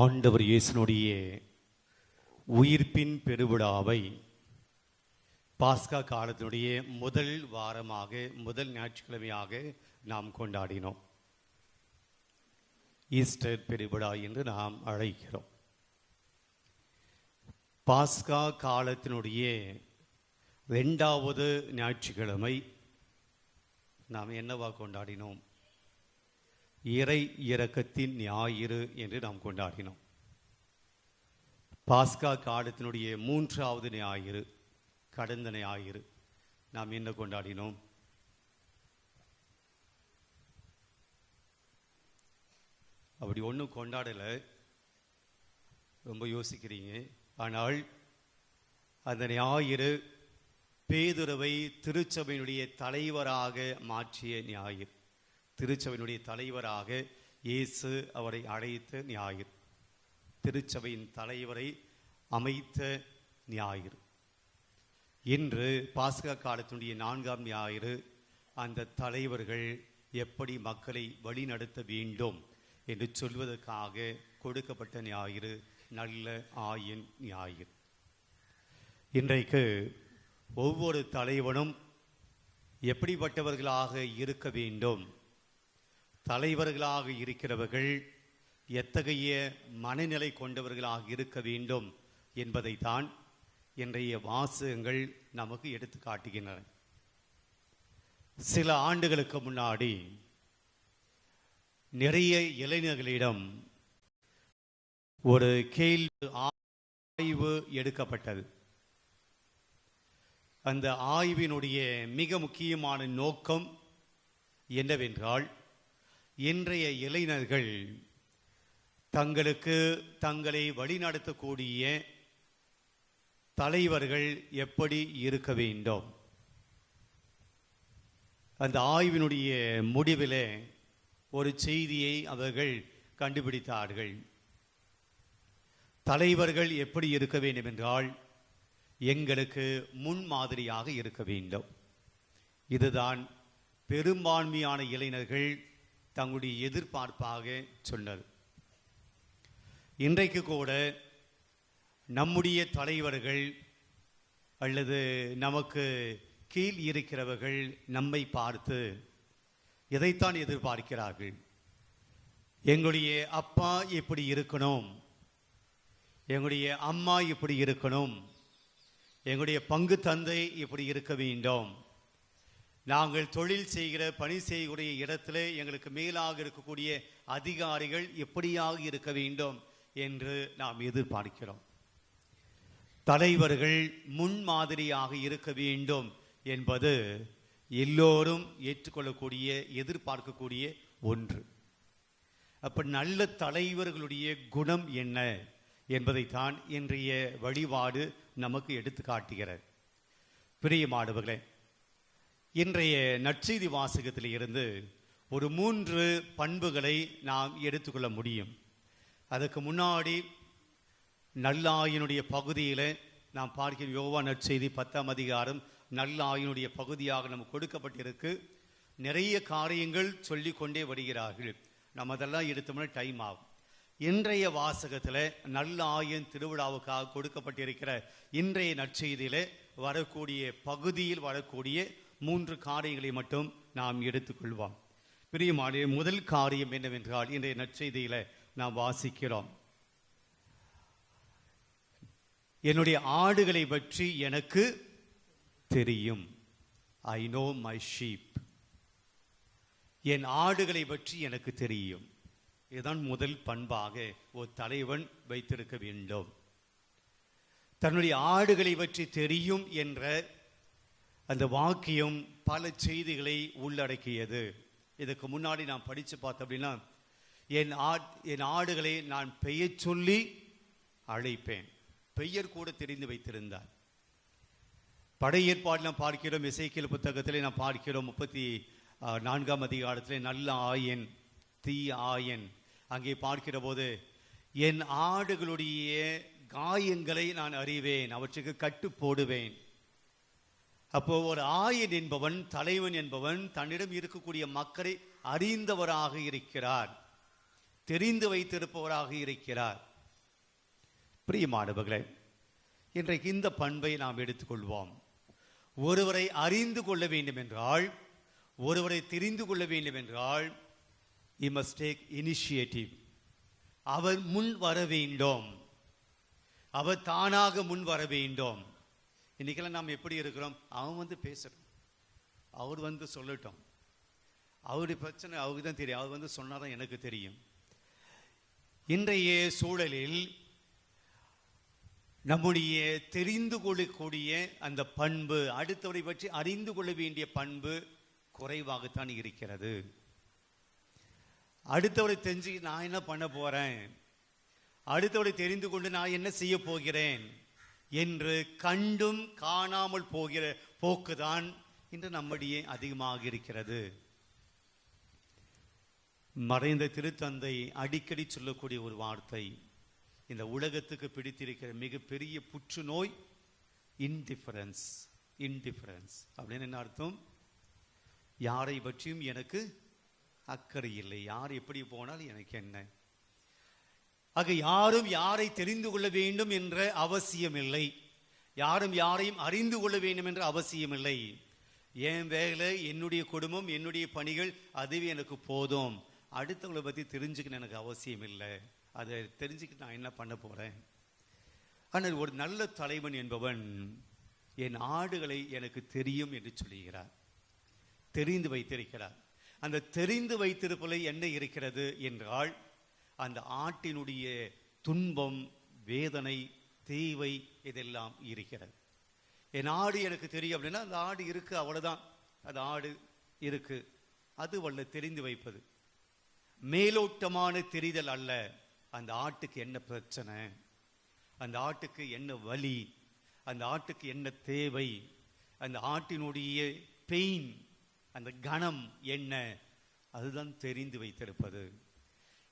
ஆண்டவர் இயேசுனுடைய உயிர்ப்பின் பெருவிழாவை பாஸ்கா காலத்தினுடைய முதல் வாரமாக முதல் ஞாயிற்றுக்கிழமையாக நாம் கொண்டாடினோம். ஈஸ்டர் பெருவிழா என்று நாம் அழைக்கிறோம். பாஸ்கா காலத்தினுடைய ரெண்டாவது ஞாயிற்றுக்கிழமை நாம் என்னவா கொண்டாடினோம்? இறை இறக்கத்தின் ஞாயிறு என்று நாம் கொண்டாடினோம். பாஸ்கா காலத்தினுடைய மூன்றாவது ஞாயிறு கடந்த ஞாயிறு நாம் என்ன கொண்டாடினோம்? அப்படி ஒன்றும் கொண்டாடலை. ரொம்ப யோசிக்கிறீங்க. ஆனால் அந்த ஞாயிறு பேதுருவை திருச்சபையினுடைய தலைவராக மாற்றிய ஞாயிறு. திருச்சபையினுடைய தலைவராக இயேசு அவரை அழைத்த ஞாயிறு. திருச்சபையின் தலைவரை அமைத்த ஞாயிறு. இன்று பாஸ்கா காலத்தினுடைய நான்காம் ஞாயிறு அந்த தலைவர்கள் எப்படி மக்களை வழிநடத்த வேண்டும் என்று சொல்வதற்காக கொடுக்கப்பட்ட ஞாயிறு நல்ல ஆயின் ஞாயிறு. இன்றைக்கு ஒவ்வொரு தலைவனும் எப்படிப்பட்டவர்களாக இருக்க வேண்டும்? தலைவர்களாக இருக்கிறவர்கள் எத்தகைய மனநிலை கொண்டவர்களாக இருக்க வேண்டும் என்பதைத்தான் இன்றைய வாசகங்கள் நமக்கு எடுத்து காட்டுகின்றன. சில ஆண்டுகளுக்கு முன்னாடி நிறைய இளைஞர்களிடம் ஒரு கேள்வி ஆய்வு எடுக்கப்பட்டது. அந்த ஆய்வினுடைய மிக முக்கியமான நோக்கம் என்னவென்றால் இன்றைய இளைஞர்கள் தங்களுக்கு தங்களை வழிநடத்தக்கூடிய தலைவர்கள் எப்படி இருக்க வேண்டும்? அந்த ஆய்வினுடைய முடிவில் ஒரு செய்தியை அவர்கள் கண்டுபிடித்தார்கள். தலைவர்கள் எப்படி இருக்க வேண்டும் என்றால் எங்களுக்கு முன்மாதிரியாக இருக்க வேண்டும். இதுதான் பெரும்பான்மையான இளைஞர்கள் தங்களுடைய எதிர்பார்ப்பாக சொன்னது இன்றைக்கு கூட நம்முடைய தலைவர்கள் அல்லது நமக்கு கீழ் இருக்கிறவர்கள் நம்மை பார்த்து எதைத்தான் எதிர்பார்க்கிறார்கள்? எங்களுடைய அப்பா எப்படி இருக்கணும்? எங்களுடைய அம்மா இப்படி இருக்கணும்? எங்களுடைய பங்கு தந்தை இப்படி இருக்க வேண்டும்? நாங்கள் தொழில் செய்கிற பணி செய்யக்கூடிய இடத்துல எங்களுக்கு மேலாக இருக்கக்கூடிய அதிகாரிகள் எப்படியாக இருக்க வேண்டும் என்று நாம் எதிர்பார்க்கிறோம். தலைவர்கள் முன்மாதிரியாக இருக்க வேண்டும் என்பது எல்லோரும் ஏற்றுக்கொள்ளக்கூடிய எதிர்பார்க்கக்கூடிய ஒன்று. அப்ப நல்ல தலைவர்களுடைய குணம் என்ன என்பதைத்தான் இன்றைய வழிபாடு நமக்கு எடுத்து காட்டுகிறது பிரியமானவர்களே இன்றைய நற்செய்தி வாசகத்தில் இருந்து ஒரு மூன்று பண்புகளை நாம் எடுத்துக்கொள்ள முடியும். அதுக்கு முன்னாடி நல்லாயினுடைய பகுதியில் நாம் பார்க்கிற யோவா நற்செய்தி பத்தாம் அதிகாரம் நல்லாயினுடைய பகுதியாக நமக்கு கொடுக்கப்பட்டிருக்கு. நிறைய காரியங்கள் சொல்லி கொண்டே வருகிறார்கள். நம்ம அதெல்லாம் எடுத்தோம்னா டைம் ஆகும். இன்றைய வாசகத்தில் நல்லாயின் திருவிழாவுக்காக கொடுக்கப்பட்டிருக்கிற இன்றைய நற்செய்தியில் வரக்கூடிய பகுதியில் வரக்கூடிய மூன்று காரியங்களை மட்டும் நாம் எடுத்துக்கொள்வோம். பிரியமானே முதல் காரியம் என்னவென்றால் இன்றைய நற்செய்தியில நாம் வாசிக்கிறோம். என்னுடைய ஆடுகளை பற்றி எனக்கு தெரியும். ஐ நோ மை ஷீப் என் ஆடுகளை பற்றி எனக்கு தெரியும். இதுதான் முதல் பண்பாக ஒரு தலைவன் வைத்திருக்க வேண்டும். தன்னுடைய ஆடுகளை பற்றி தெரியும் என்ற அந்த வாக்கியம் பல செய்திகளை உள்ளடக்கியது. இதுக்கு முன்னாடி நான் படித்து பார்த்தோம் அப்படின்னா என் ஆ என் ஆடுகளை நான் பெயர் சொல்லி அழைப்பேன். பெயர் கூட தெரிந்து வைத்திருந்தார். படையேற்பாடு நாம் பார்க்கிறோம். இசைக்கியல் புத்தகத்திலே நாம் பார்க்கிறோம். முப்பத்தி நான்காம் அதிகாரத்தில் நல்ல ஆயன் தீ ஆயன். அங்கே பார்க்கிற போது என் ஆடுகளுடைய காயங்களை நான் அறிவேன். அவற்றுக்கு கட்டு போடுவேன். அப்போ ஒரு ஆயன் என்பவன் தலைவன் என்பவன் தன்னிடம் இருக்கக்கூடிய மக்களை அறிந்தவராக இருக்கிறார். தெரிந்து வைத்திருப்பவராக இருக்கிறார். பிரியமானவர்களே இன்றைக்கு இந்த பண்பை நாம் எடுத்துக்கொள்வோம். ஒருவரை அறிந்து கொள்ள வேண்டும் என்றால் ஒருவரை தெரிந்து கொள்ள வேண்டும் என்றால் இ மஸ்ட் டேக் இனிஷியேட்டிவ் அவர் முன் வர வேண்டும். அவர் தானாக முன் வர வேண்டும். இன்னைக்கெல்லாம் நாம் எப்படி இருக்கிறோம்? அவன் வந்து பேசட்டும் அவர் வந்து சொல்லட்டும். அவருடைய பிரச்சனை அவருக்கு தான் தெரியும். அவர் வந்து சொன்னாதான் எனக்கு தெரியும். இன்றைய சூழலில் நம்முடைய தெரிந்து கொள்ளக்கூடிய அந்த பண்பு அடுத்தவரை பற்றி அறிந்து கொள்ள வேண்டிய பண்பு குறைவாகத்தான் இருக்கிறது. அடுத்தவரை தெரிஞ்சு நான் என்ன பண்ண போறேன்? அடுத்தவரை தெரிந்து கொண்டு நான் என்ன செய்ய போகிறேன்? என்று கண்டும் காணாமல் போகிற போக்குதான் இன்று நம்முடைய அதிகமாக இருக்கிறது. மறைந்த திருத்தந்தை அடிக்கடி சொல்லக்கூடிய ஒரு வார்த்தை இந்த உலகத்துக்கு பிடித்திருக்கிற மிகப்பெரிய புற்றுநோய் இன்டிஃபரன்ஸ் இன்டிஃபரன்ஸ் அப்படின்னு என்ன அர்த்தம்? யாரை பற்றியும் எனக்கு அக்கறை இல்லை. யார் எப்படி போனால் எனக்கு என்ன? ஆக யாரும் யாரை தெரிந்து கொள்ள வேண்டும் என்ற அவசியம் இல்லை யாரும் யாரையும் அறிந்து கொள்ள வேண்டும் என்ற அவசியம் இல்லை என் வேலை என்னுடைய குடும்பம் என்னுடைய பணிகள் அதுவே எனக்கு போதும். அடுத்தவங்களை பற்றி தெரிஞ்சுக்கணும் எனக்கு அவசியம் இல்லை அதை தெரிஞ்சுக்கிட்டு நான் என்ன பண்ண போகிறேன் ஆனால் ஒரு நல்ல தலைவன் என்பவன் என் ஆடுகளை எனக்கு தெரியும் என்று சொல்லுகிறார் தெரிந்து வைத்திருக்கிறார். அந்த தெரிந்து வைத்திருப்பதில் என்ன இருக்கிறது என்றால் அந்த ஆட்டினுடைய துன்பம் வேதனை தேவை இதெல்லாம் இருக்கிறது. என் ஆடு எனக்கு தெரியும் அப்படின்னா அந்த ஆடு இருக்கு அவ்வளவுதான். அந்த ஆடு இருக்கு. அது வல்ல தெரிந்து வைப்பது. மேலோட்டமான தெரிதல் அல்ல. அந்த ஆட்டுக்கு என்ன பிரச்சனை? அந்த ஆட்டுக்கு என்ன வலி? அந்த ஆட்டுக்கு என்ன தேவை? அந்த ஆட்டினுடைய பெயின் அந்த கணம் என்ன? அதுதான் தெரிந்து வைத்திருப்பது.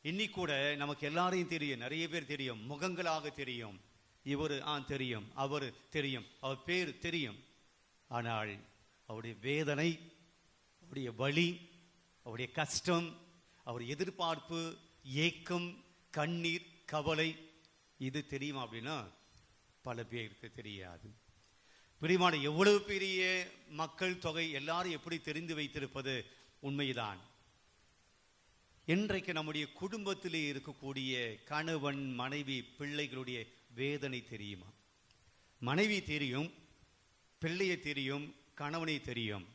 இன்னைக்கு கூட நமக்கு எல்லாரையும் தெரியும் நிறைய பேர் தெரியும் முகங்களாக தெரியும். இவர் ஆ தெரியும் அவர் தெரியும் அவர் பேர் தெரியும். ஆனால் அவருடைய வேதனை அவருடைய வலி அவருடைய கஷ்டம் அவர் எதிர்பார்ப்பு ஏக்கம் கண்ணீர் கவலை இது தெரியுமா அப்படின்னா பல பேருக்கு தெரியாது. பிரிமான எவ்வளவு பெரிய மக்கள் தொகை எல்லாரும் எப்படி தெரிந்து வைத்திருப்பது? உண்மைதான். இன்றைக்கு நம்முடைய குடும்பத்திலே இருக்கக்கூடிய கணவன் மனைவி பிள்ளைகளுடைய வேதனை தெரியுமா? மனைவி தெரியும் பிள்ளையை தெரியும் கணவனை தெரியும்.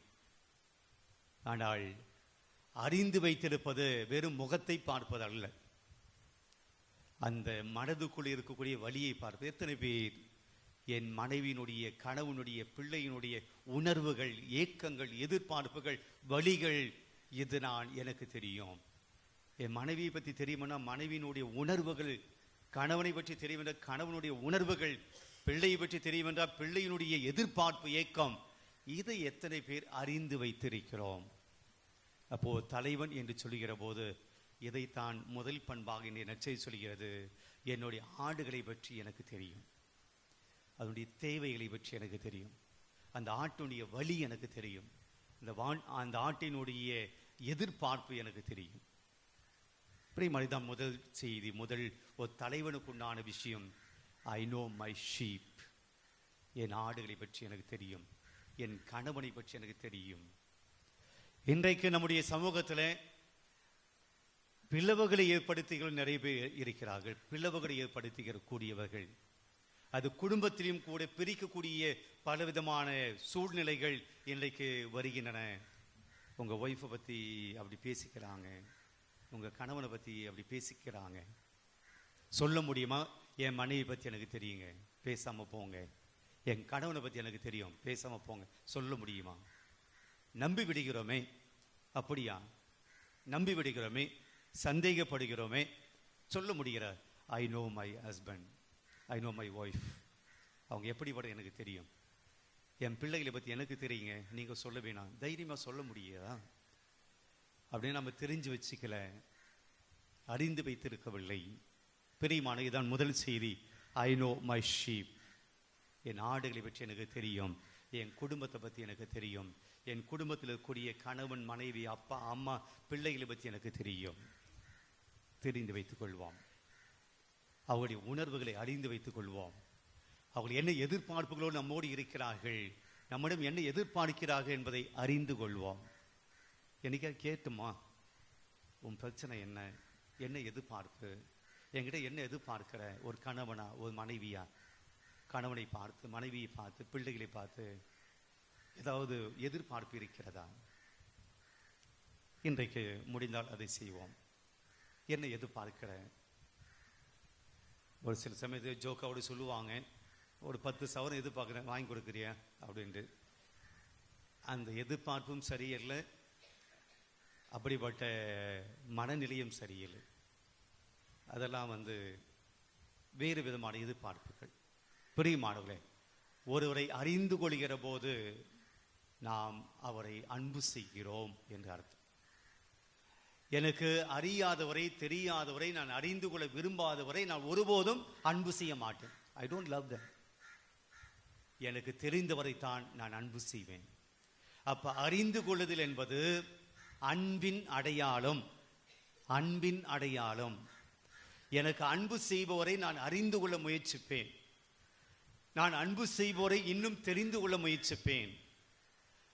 ஆனால் அறிந்து வைத்திருப்பது வெறும் முகத்தை பார்ப்பது அல்ல. அந்த மனதுக்குள் இருக்கக்கூடிய வழியை பார்ப்பது. எத்தனை பேர் என் மனைவியினுடைய கணவனுடைய பிள்ளையினுடைய உணர்வுகள் ஏக்கங்கள் எதிர்பார்ப்புகள் வழிகள் இது நான் எனக்கு தெரியும். என் மனைவியை பற்றி தெரியுமானா மனைவியினுடைய உணர்வுகள் கணவனை பற்றி தெரியும் என்ற கணவனுடைய உணர்வுகள் பிள்ளையை பற்றி தெரியும் என்றால் பிள்ளையினுடைய எதிர்பார்ப்பு ஏக்கம் இதை எத்தனை பேர் அறிந்து வைத்திருக்கிறோம்? அப்போ தலைவன் என்று சொல்லுகிற போது இதைத்தான் முதல் பண்பாக என்னுடைய நச்சை சொல்கிறது என்னுடைய ஆடுகளை பற்றி எனக்கு தெரியும். அதனுடைய தேவைகளை பற்றி எனக்கு தெரியும். அந்த ஆட்டுடைய வழி எனக்கு தெரியும். இந்த வான் அந்த ஆட்டினுடைய எதிர்பார்ப்பு எனக்கு தெரியும். பிரியமனிதான் முதல் செய்தி முதல் ஒரு தலைவனுக்குண்டான விஷயம் ஐ நோ மை ஷீப் என் ஆடுகளை பற்றி எனக்கு தெரியும். என் கணவனை பற்றி எனக்கு தெரியும். இன்றைக்கு நம்முடைய சமூகத்தில் பிளவுகளை ஏற்படுத்துகிற நிறைய பேர் இருக்கிறார்கள். பிளவுகளை ஏற்படுத்துகிற கூடியவர்கள். அது குடும்பத்திலையும் கூட பிரிக்கக்கூடிய பலவிதமான சூழ்நிலைகள் இன்றைக்கு வருகின்றன. உங்க ஒய்ஃபை பத்தி அப்படி பேசிக்கிறாங்க உங்க கணவனை பற்றி அப்படி பேசிக்கிறாங்க. சொல்ல முடியுமா? என் மனைவி பத்தி எனக்கு தெரியுங்க. பேசாம போங்க. என் கணவனை பத்தி எனக்கு தெரியும். பேசாமல் போங்க. சொல்ல முடியுமா? நம்பி விடுகிறோமே. அப்படியா? நம்பி விடுகிறோமே. சந்தேகப்படுகிறோமே. சொல்ல முடிகிற I know my husband I know my wife அவங்க எப்படிப்பட எனக்கு தெரியும்? என் பிள்ளைகளை பத்தி எனக்கு தெரியுங்க. நீங்க சொல்ல வேணாம். தைரியமாக சொல்ல முடியாதா? அப்படின்னு நம்ம தெரிஞ்சு வச்சுக்கல. அறிந்து வைத்திருக்கவில்லை. பிரியமான இதான் முதல் செய்தி. ஐ நோ மை ஷீப் என் ஆடுகளை பற்றி எனக்கு தெரியும். என் குடும்பத்தை பற்றி எனக்கு தெரியும். என் குடும்பத்தில் இருக்கக்கூடிய கணவன் மனைவி அப்பா அம்மா பிள்ளைகளை பற்றி எனக்கு தெரியும். தெரிந்து வைத்துக் கொள்வோம். அவருடைய உணர்வுகளை அறிந்து வைத்துக் கொள்வோம். அவர்கள் என்ன எதிர்பார்ப்புகளோடு நம்மோடு இருக்கிறார்கள்? நம்மிடம் என்ன எதிர்பார்க்கிறார்கள் என்பதை அறிந்து கொள்வோம். என்னைக்கா கேட்டுமா? உன் பிரச்சனை என்ன? என்ன எதிர்பார்ப்பு? என்கிட்ட என்ன எதிர்பார்க்கிற? ஒரு கணவனா? ஒரு மனைவியா? கணவனை பார்த்து மனைவியை பார்த்து பிள்ளைகளை பார்த்து ஏதாவது எதிர்பார்ப்பு இருக்கிறதா? இன்றைக்கு முடிந்தால் அதை செய்வோம். என்ன எதிர்பார்க்கிற? ஒரு சில சமயத்தில் ஜோக்காவோடு சொல்லுவாங்க ஒரு பத்து சவரம் எதிர்பார்க்குறேன் வாங்கி கொடுக்குறியா? அப்படின்ட்டு. அந்த எதிர்பார்ப்பும் சரியில்லை அப்படிப்பட்ட மனநிலையும் சரியில்லை. அதெல்லாம் வந்து வேறு விதமான எதிர்பார்ப்புகள். பிரியமானவர்களே ஒருவரை அறிந்து கொள்கிற போது நாம் அவரை அன்பு செய்கிறோம் என்று அர்த்தம். எனக்கு அறியாதவரை தெரியாதவரை நான் அறிந்து கொள்ள விரும்பாதவரை நான் ஒருபோதும் அன்பு செய்ய மாட்டேன். ஐ டோன்ட் லவ் த எனக்கு தெரிந்தவரை தான் நான் அன்பு செய்வேன். அப்ப அறிந்து கொள்ளுதல் என்பது அன்பின் அடையாளம் அன்பின் அடையாளம். எனக்கு அன்பு செய்பவரை நான் அறிந்து கொள்ள முயற்சிப்பேன். நான் அன்பு செய்பவரை இன்னும் தெரிந்து கொள்ள முயற்சிப்பேன்.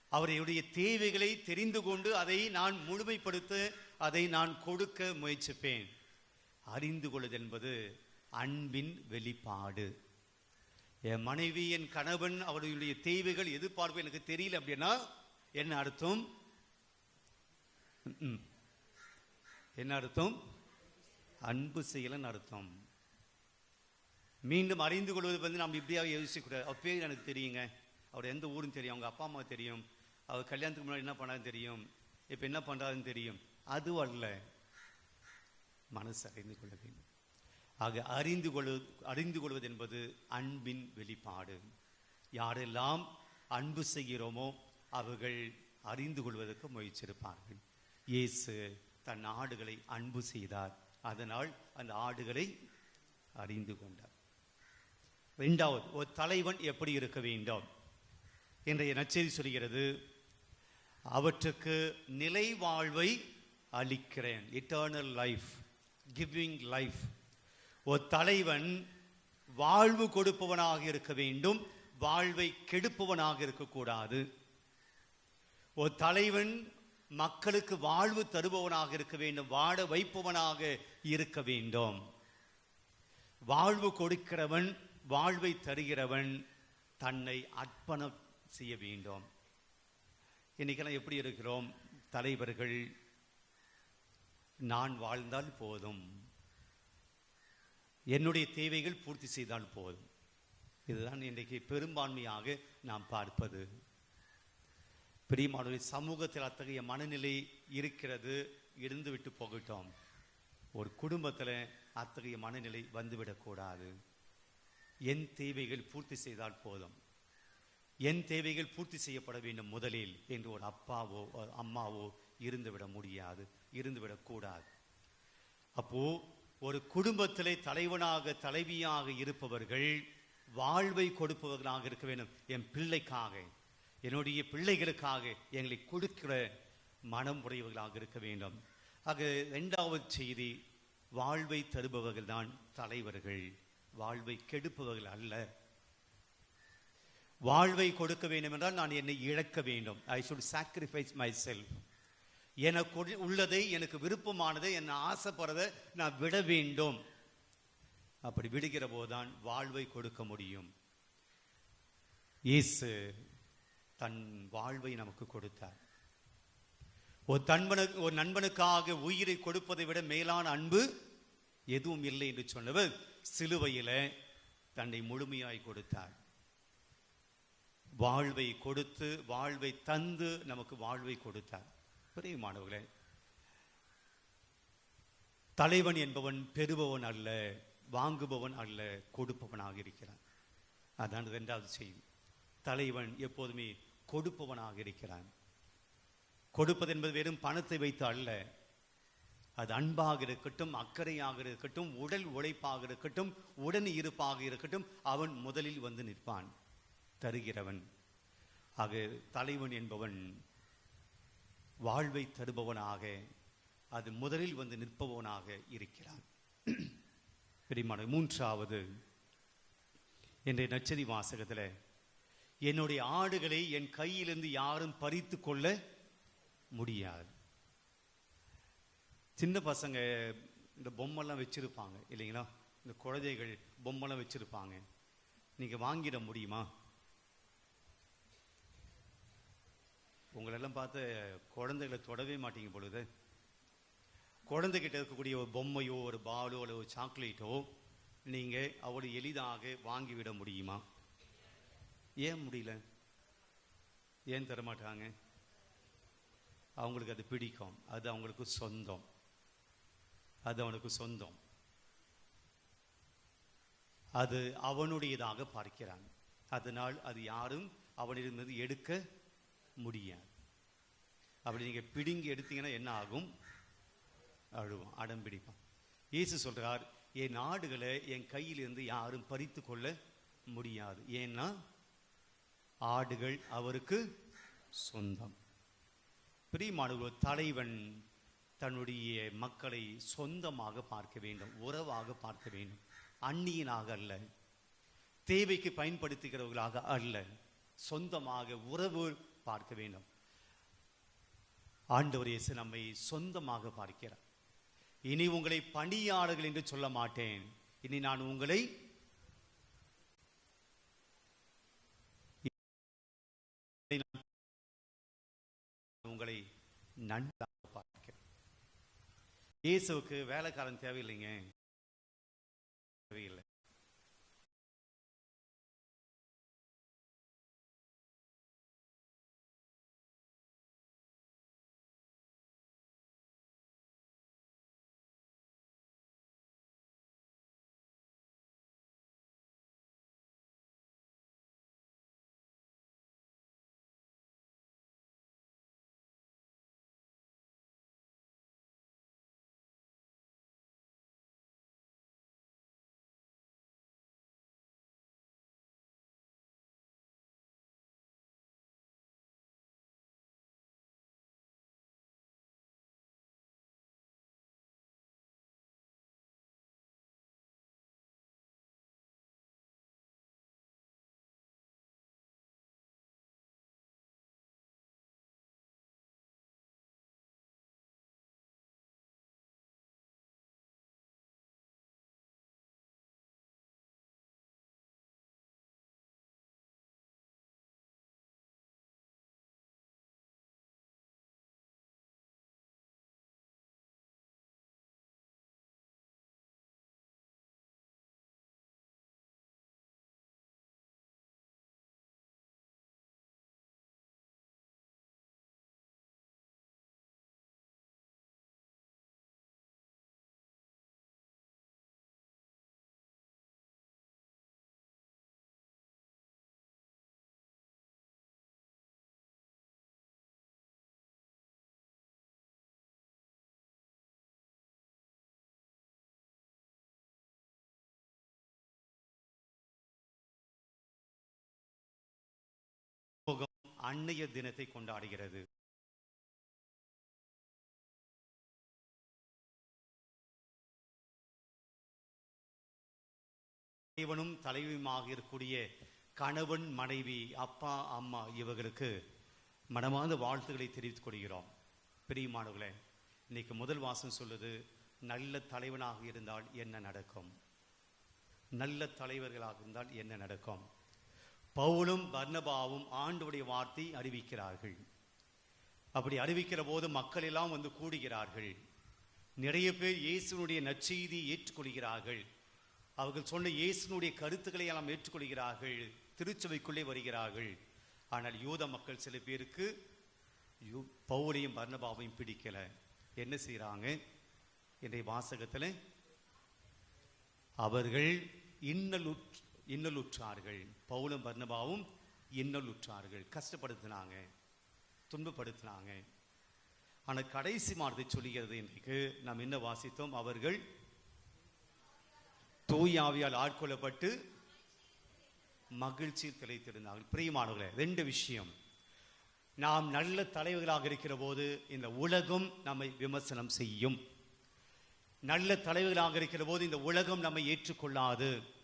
அவருடைய தேவைகளை தெரிந்து கொண்டு அதை நான் முழுமைப்படுத்த அதை நான் கொடுக்க முயற்சிப்பேன். அறிந்து கொள்ளுதல் என்பது அன்பின் வெளிப்பாடு. என் மனைவி என் கணவன் அவருடைய தேவைகள் எதிர்பார்ப்பு எனக்கு தெரியல அப்படின்னா என்ன அர்த்தம்? என்ன அர்த்தம்? அன்பு செய்யலன்னு அர்த்தம். மீண்டும் அறிந்து கொள்வது வந்து நம்ம இப்படியாக யோசிக்கக்கூடாது அவர் பேர் எனக்கு தெரியுங்க. அவர் எந்த ஊருன்னு தெரியும். அவங்க அப்பா அம்மா தெரியும். அவர் கல்யாணத்துக்கு முன்னாடி என்ன பண்ணாருன்னு தெரியும். இப்போ என்ன பண்றாருன்னு தெரியும். அது அல்ல. மனசு அறிந்து கொள்ள வேண்டும். ஆக அறிந்து கொள்வது அறிந்து கொள்வது என்பது அன்பின் வெளிப்பாடு. யாரெல்லாம் அன்பு செய்கிறோமோ அவர்கள் அறிந்து கொள்வதற்கு முயற்சிருப்பார்கள் இயேசு தன் ஆடுகளை அன்பு செய்தார். அதனால் அந்த ஆடுகளை அறிந்து கொண்டார். ரெண்டாவது ஒரு தலைவன் எப்படி இருக்க வேண்டும்? இன்றைய நச்செய்தி சொல்கிறது அவற்றுக்கு நிலை வாழ்வை அளிக்கிறேன். இட்டர்னல் லைஃப் கிவிங் லைஃப் ஒரு தலைவன் வாழ்வு கொடுப்பவனாக இருக்க வேண்டும் வாழ்வை கெடுப்பவனாக இருக்கக்கூடாது. ஒரு தலைவன் மக்களுக்கு வாழ்வு தருபவனாக இருக்க வேண்டும் வாழ வைப்பவனாக இருக்க வேண்டும். வாழ்வு கொடுக்கிறவன் வாழ்வை தருகிறவன் தன்னை அர்ப்பணம் செய்ய வேண்டும். இன்னைக்கெல்லாம் எப்படி இருக்கிறோம்? தலைவர்கள் நான் வாழ்ந்தால் போதும். என்னுடைய தேவைகள் பூர்த்தி செய்தால் போதும். இதுதான் இன்றைக்கு பெரும்பான்மையாக நாம் பார்ப்பது. பிரியமானவர்களே சமூகத்தில் அத்தகைய மனநிலை இருக்கிறது. இருந்துவிட்டு போகட்டும். ஒரு குடும்பத்தில் அத்தகைய மனநிலை வந்துவிடக்கூடாது. என் தேவைகள் பூர்த்தி செய்தால் போதும். என் தேவைகள் பூர்த்தி செய்யப்பட வேண்டும் முதலில் என்று ஒரு அப்பாவோ ஒரு அம்மாவோ இருந்துவிட முடியாது இருந்துவிடக்கூடாது. அப்போ ஒரு குடும்பத்திலே தலைவனாக தலைவியாக இருப்பவர்கள் வாழ்வை கொடுப்பவர்களாக இருக்க வேண்டும். என் பிள்ளைக்காக என்னுடைய பிள்ளைகளுக்காக எங்களை கொடுக்கிற மனம் உடையவர்களாக இருக்க வேண்டும். ஆக இரண்டாவது செய்தி வாழ்வை தருபவர்கள் தான் தலைவர்கள். வாழ்வை கெடுப்பவர்கள் அல்ல. வாழ்வை கொடுக்க வேண்டும் என்றால் நான் என்னை இழக்க வேண்டும். I should sacrifice myself எனக்கு உள்ளதை எனக்கு விருப்பமானதை என்ன ஆசைப்படுறதை நான் விட வேண்டும். அப்படி விடுகிற போதுதான் வாழ்வை கொடுக்க முடியும். இயேசு தன் வாழ்வை நமக்கு கொடுத்தார். ஒரு தன்பனுக்கு ஒரு நண்பனுக்காக உயிரை கொடுப்பதை விட மேலான அன்பு எதுவும் இல்லை என்று சொன்னவர் சிலுவையில தன்னை முழுமையாய் கொடுத்தார். வாழ்வை கொடுத்து வாழ்வை தந்து நமக்கு வாழ்வை கொடுத்தார். பிரியமானவர்களே தலைவன் என்பவன் பெறுபவன் அல்ல வாங்குபவன் அல்ல கொடுப்பவனாக இருக்கிறான். அதான் ரெண்டாவது செய்தி. தலைவன் எப்போதுமே கொடுப்பவனாக இருக்கிறான். கொடுப்பது என்பது வெறும் பணத்தை வைத்து அல்ல. அது அன்பாக இருக்கட்டும் அக்கறையாக இருக்கட்டும் உடல் உழைப்பாக இருக்கட்டும் உடன் இருப்பாக இருக்கட்டும் அவன் முதலில் வந்து நிற்பான் தருகிறவன். ஆக தலைவன் என்பவன் வாழ்வை தருபவனாக அது முதலில் வந்து நிற்பவனாக இருக்கிறான். பெரியமான மூன்றாவது என்ற நச்சதி வாசகத்தில் என்னுடைய ஆடுகளை என் கையிலிருந்து யாரும் பறித்து கொள்ள முடியாது. சின்ன பசங்க இந்த பொம்மைலாம் வச்சிருப்பாங்க இல்லைங்களா? இந்த குழந்தைகள் பொம்மைலாம் வச்சிருப்பாங்க. நீங்க வாங்கிட முடியுமா? உங்களெல்லாம் பார்த்து குழந்தைகளை தொடவே மாட்டீங்க பொழுது. குழந்தைகிட்ட இருக்கக்கூடிய ஒரு பொம்மையோ ஒரு பாலோ அல்லது ஒரு சாக்லேட்டோ நீங்க அவ்வளவு எளிதாக வாங்கிவிட முடியுமா? ஏன் முடியல? ஏன் தரமாட்டாங்க? அவங்களுக்கு அது பிடிக்கும். அது அவங்களுக்கு சொந்தம். அது அவனுக்கு சொந்தம். அது அவனுடையதாக பார்க்கிறான். அதனால் அது யாரும் அவனிடமிருந்து எடுக்க முடியாது. அப்படி நீங்க பிடுங்கி எடுத்தீங்கன்னா என்ன ஆகும்? அழுவான் அடம் பிடிப்பான். இயேசு சொல்றார் என் ஆடுகளை என் கையிலிருந்து யாரும் பறித்து கொள்ள முடியாது. ஏன்னா ஆடுகள் அவருக்கு சொந்தம். பிரியமானவர் தலைவன் தன்னுடைய மக்களை சொந்தமாக பார்க்க வேண்டும் உறவாக பார்க்க வேண்டும். அந்நியனாக அல்ல தேவைக்கு பயன்படுத்துகிறவர்களாக அல்ல சொந்தமாக உறவு பார்க்க வேண்டும். ஆண்டவர் இயேசு நம்மை சொந்தமாக பார்க்கிறார். இனி உங்களை பணியாளர்கள் என்று சொல்ல மாட்டேன். இனி நான் உங்களை உங்களை நன்றாக பார்க்கிறேன் இயேசுவுக்கு வேலைக்காரன் தேவையில்லைங்க. தேவையில்லை. அன்னைய தினத்தை கொண்டாடுகிறது. தலைவனும் தலைவியுமாக இருக்கக்கூடிய கணவன் மனைவி அப்பா அம்மா இவர்களுக்கு மனமார்ந்த வாழ்த்துக்களை தெரிவித்துக் கொள்கிறோம். பிரியமானவர்களே இன்னைக்கு முதல் வாசம் சொல்லுது நல்ல தலைவனாக இருந்தால் என்ன நடக்கும்? நல்ல தலைவர்களாக இருந்தால் என்ன நடக்கும்? பவுலும் பர்ணபாவும் ஆண்டுடைய வார்த்தை அறிவிக்கிறார்கள். அப்படி அறிவிக்கிற போது மக்கள் எல்லாம் வந்து கூடுகிறார்கள். நிறைய பேர் இயேசுனுடைய நற்செய்தியை ஏற்றுக்கொள்கிறார்கள். அவர்கள் சொன்ன இயேசுனுடைய கருத்துக்களை எல்லாம் ஏற்றுக்கொள்கிறார்கள். திருச்சபைக்குள்ளே வருகிறார்கள். ஆனால் யூத மக்கள் சில பேருக்கு பவுலையும் பர்ணபாவையும் பிடிக்கல. என்ன செய்கிறாங்க இன்றைய வாசகத்தில் அவர்கள் இன்னலுற்று இன்னலுற்றார்கள். பவுலும் பர்ணபாவும் இன்னலுற்றார்கள். கஷ்டப்படுத்தினாங்க. துன்பப்படுத்தினாங்க. ஆனா கடைசி மாதத்தை சொல்லுகிறது இன்றைக்கு நாம் என்ன வாசித்தோம்? அவர்கள் தூயாவியால் ஆட்கொள்ளப்பட்டு மகிழ்ச்சியில் திளைத்திருந்தார்கள். பிரியமானவர்களே ரெண்டு விஷயம். நாம் நல்ல தலைவர்களாக இருக்கிற போது இந்த உலகம் நம்மை விமர்சனம் செய்யும். நல்ல தலைவர்களாக இருக்கிற போது இந்த உலகம் நம்மை ஏற்றுக்கொள்ளாது.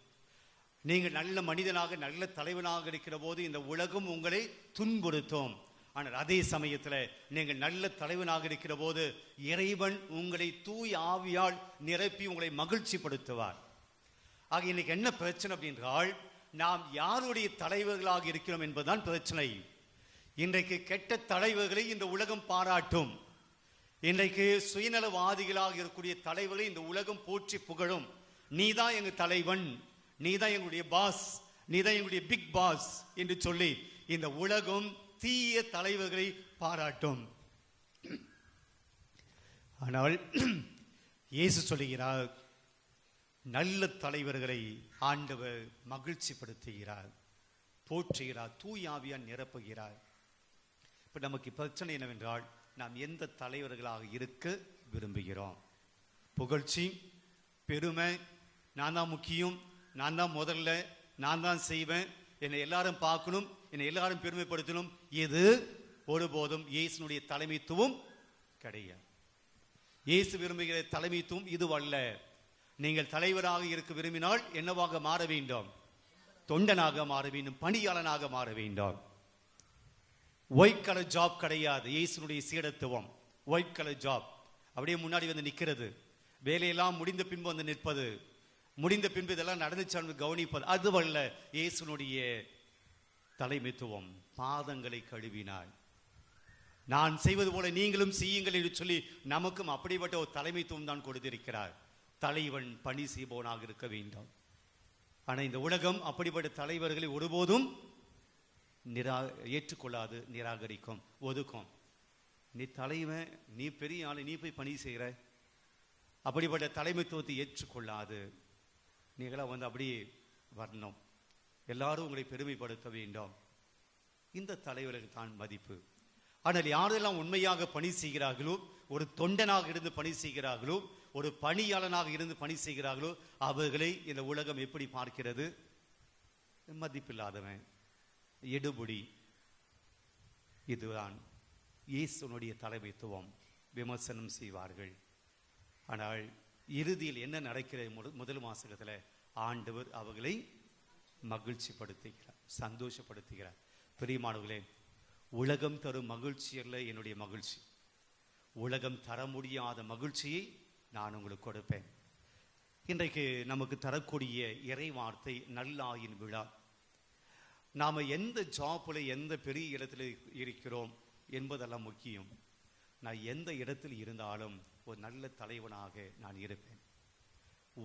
நீங்கள் நல்ல மனிதனாக நல்ல தலைவனாக இருக்கிற போது இந்த உலகம் உங்களை துன்புறுத்தும். ஆனால் அதே சமயத்தில் நீங்கள் நல்ல தலைவனாக இருக்கிற போது இறைவன் உங்களை தூய் ஆவியால் நிரப்பி உங்களை மகிழ்ச்சிப்படுத்துவார். ஆக இன்னைக்கு என்ன பிரச்சனை அப்படின்றால் நாம் யாருடைய தலைவர்களாக இருக்கிறோம் என்பதுதான் பிரச்சனை. இன்றைக்கு கெட்ட தலைவர்களை இந்த உலகம் பாராட்டும். இன்றைக்கு சுயநலவாதிகளாக இருக்கக்கூடிய தலைவர்களை இந்த உலகம் போற்றி புகழும். நீதான் எங்க தலைவன். நீதான் எங்களுடைய பாஸ் நீதான் எங்களுடைய பிக் பாஸ் என்று சொல்லி இந்த உலகம் தீய தலைவர்களை பாராட்டும். ஆனால் இயேசு சொல்லுகிறார் நல்ல தலைவர்களை ஆண்டவர் மகிழ்ச்சிப்படுத்துகிறார் போற்றுகிறார் தூயாவியா நிரப்புகிறார். இப்ப நமக்கு பிரச்சனை என்னவென்றால் நாம் எந்த தலைவர்களாக இருக்க விரும்புகிறோம்? புகழ்ச்சி பெருமை நான் தான் முக்கியம் நான் தான் முதல்ல நான் தான் செய்வேன். என்னை எல்லாரும் பார்க்கணும் என்னை எல்லாரும் பெருமைப்படுத்தணும். இது ஒருபோதும் இயேசுனுடைய தலைமைத்துவம் கிடையாது. இயேசு விரும்புகிற தலைமைத்துவம் இதுவல்ல. நீங்கள் தலைவராக இருக்க விரும்பினால் என்னவாக மாற வேண்டும்? தொண்டனாக மாற வேண்டும் பணியாளனாக மாற வேண்டும். ஒயிட் கலர் ஜாப் கிடையாது. இயேசுனுடைய சீடத்துவம். ஒயிட் கலர் ஜாப் அப்படியே முன்னாடி வந்து நிற்கிறது வேலையெல்லாம் முடிந்த பின்பு வந்து நிற்பது. முடிந்த பின்பு இதெல்லாம் நடந்துச்சான்னு கவனிப்பது. அதுவல்ல இயேசுனுடைய தலைமைத்துவம் பாதங்களை கழுவினார் நான் செய்வது போல நீங்களும் செய்யுங்கள் என்று சொல்லி நமக்கும் அப்படிப்பட்ட ஒரு தலைமைத்துவம் தான் கொடுத்திருக்கிறார். தலைவன் பணி செய்பவனாக இருக்க வேண்டும். ஆனால் இந்த உலகம் அப்படிப்பட்ட தலைவர்களை ஒருபோதும் நிரா ஏற்றுக்கொள்ளாது நிராகரிக்கும் ஒதுக்கும். நீ தலைவன் நீ பெரிய ஆளு நீ போய் பணி செய்கிற அப்படிப்பட்ட தலைமைத்துவத்தை ஏற்றுக்கொள்ளாது. நீங்களாம் வந்து அப்படியே வரணும். எல்லாரும் உங்களை பெருமைப்படுத்த வேண்டும். இந்த தலைவருக்கு தான் மதிப்பு. ஆனால் யாரெல்லாம் உண்மையாக பணி செய்கிறார்களோ ஒரு தொண்டனாக இருந்து பணி செய்கிறார்களோ ஒரு பணியாளனாக இருந்து பணி செய்கிறார்களோ அவர்களை இந்த உலகம் எப்படி பார்க்கிறது? மதிப்பில்லாதவன். எடுபுடி. இதுதான் இயேசுனுடைய தலைமைத்துவம். விமர்சனம் செய்வார்கள். ஆனால் இறுதியில் என்ன நடக்கிறது முதல் மாசத்துல? ஆண்டவர் அவர்களை மகிழ்ச்சிப்படுத்துகிறார் சந்தோஷப்படுத்துகிறார். பிரியமானவர்களே உலகம் தரும் மகிழ்ச்சி அல்ல என்னுடைய மகிழ்ச்சி. உலகம் தர முடியாத மகிழ்ச்சியை நான் உங்களுக்கு கொடுப்பேன். இன்றைக்கு நமக்கு தரக்கூடிய இறை வார்த்தை நல்லாயின் விழா. நாம் எந்த ஜாப்பில் எந்த பெரிய இடத்துல இருக்கிறோம் என்பதெல்லாம் முக்கியம். நான் எந்த இடத்தில் இருந்தாலும் ஒரு நல்ல தலைவனாக நான் இருப்பேன்.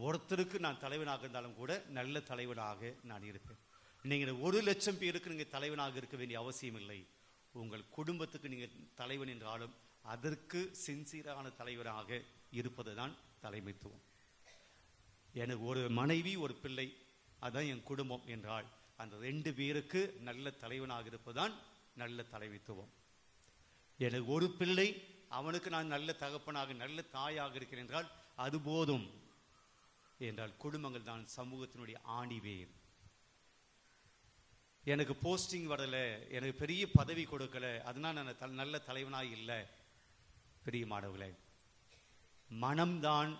ஒருத்தருக்கு நான் தலைவனாக இருந்தாலும் கூட நல்ல தலைவனாக நான் இருப்பேன். நீங்கள் ஒரு லட்சம் பேருக்கு நீங்கள் தலைவனாக இருக்க வேண்டிய அவசியம் இல்லை. உங்கள் குடும்பத்துக்கு நீங்கள் தலைவன் என்றாலும் அதற்கு சின்சியரான தலைவராக இருப்பதுதான் தலைமைத்துவம். எனக்கு ஒரு மனைவி ஒரு பிள்ளை அதுதான் என் குடும்பம் என்றால் அந்த ரெண்டு பேருக்கு நல்ல தலைவனாக இருப்பதுதான் நல்ல தலைமைத்துவம். எனக்கு ஒரு பிள்ளை அவனுக்கு நான் நல்ல தகப்பனாக நல்ல தாயாக இருக்கிறேன் என்றால் அது போதும். என்றால் குடும்பங்கள் தான் சமூகத்தினுடைய ஆணிவேர் எனக்கு போஸ்டிங் வரல எனக்கு பெரிய பதவி கொடுக்கல அதனால நான் நல்ல தலைவனாக இல்லை. பெரிய மாணவர்களே மனம்தான்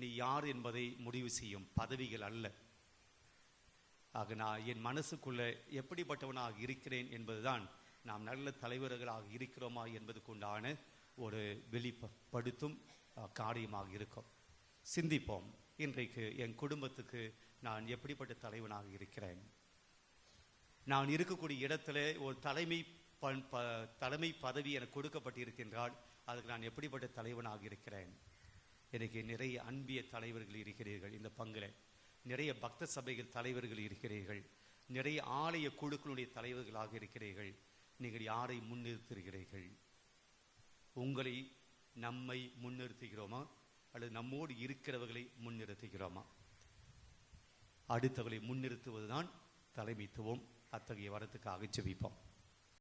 நீ யார் என்பதை முடிவு செய்யும் பதவிகள் அல்ல. ஆக நான் என் மனசுக்குள்ள எப்படிப்பட்டவனாக இருக்கிறேன் என்பதுதான் நாம் நல்ல தலைவர்களாக இருக்கிறோமா என்பதுக்குண்டான ஒரு வெளிப்படுத்தும் காரியமாக இருக்கும். சிந்திப்போம். இன்றைக்கு என் குடும்பத்துக்கு நான் எப்படிப்பட்ட தலைவனாக இருக்கிறேன்? நான் இருக்கக்கூடிய இடத்துல ஒரு தலைமை ப- தலைமை பதவி எனக்கு கொடுக்கப்பட்டிருக்கின்றால் அதுக்கு நான் எப்படிப்பட்ட தலைவனாக இருக்கிறேன்? எனக்கு நிறைய அன்பிய தலைவர்கள் இருக்கிறீர்கள் இந்த பங்கில். நிறைய பக்த சபைகள் தலைவர்கள் இருக்கிறீர்கள். நிறைய ஆலய குழுக்களுடைய தலைவர்களாக இருக்கிறீர்கள். நீங்கள் யாரை முன்னிறுத்துகிறீர்கள்? உங்களை நம்மை முன்னிறுத்துகிறோமா? அல்லது நம்மோடு இருக்கிறவர்களை முன்னிறுத்துகிறோமா? அடுத்தவர்களை முன்னிறுத்துவதுதான் தலைமைத்துவம். அத்தகைய வரத்துக்காக ஜெபிப்போம்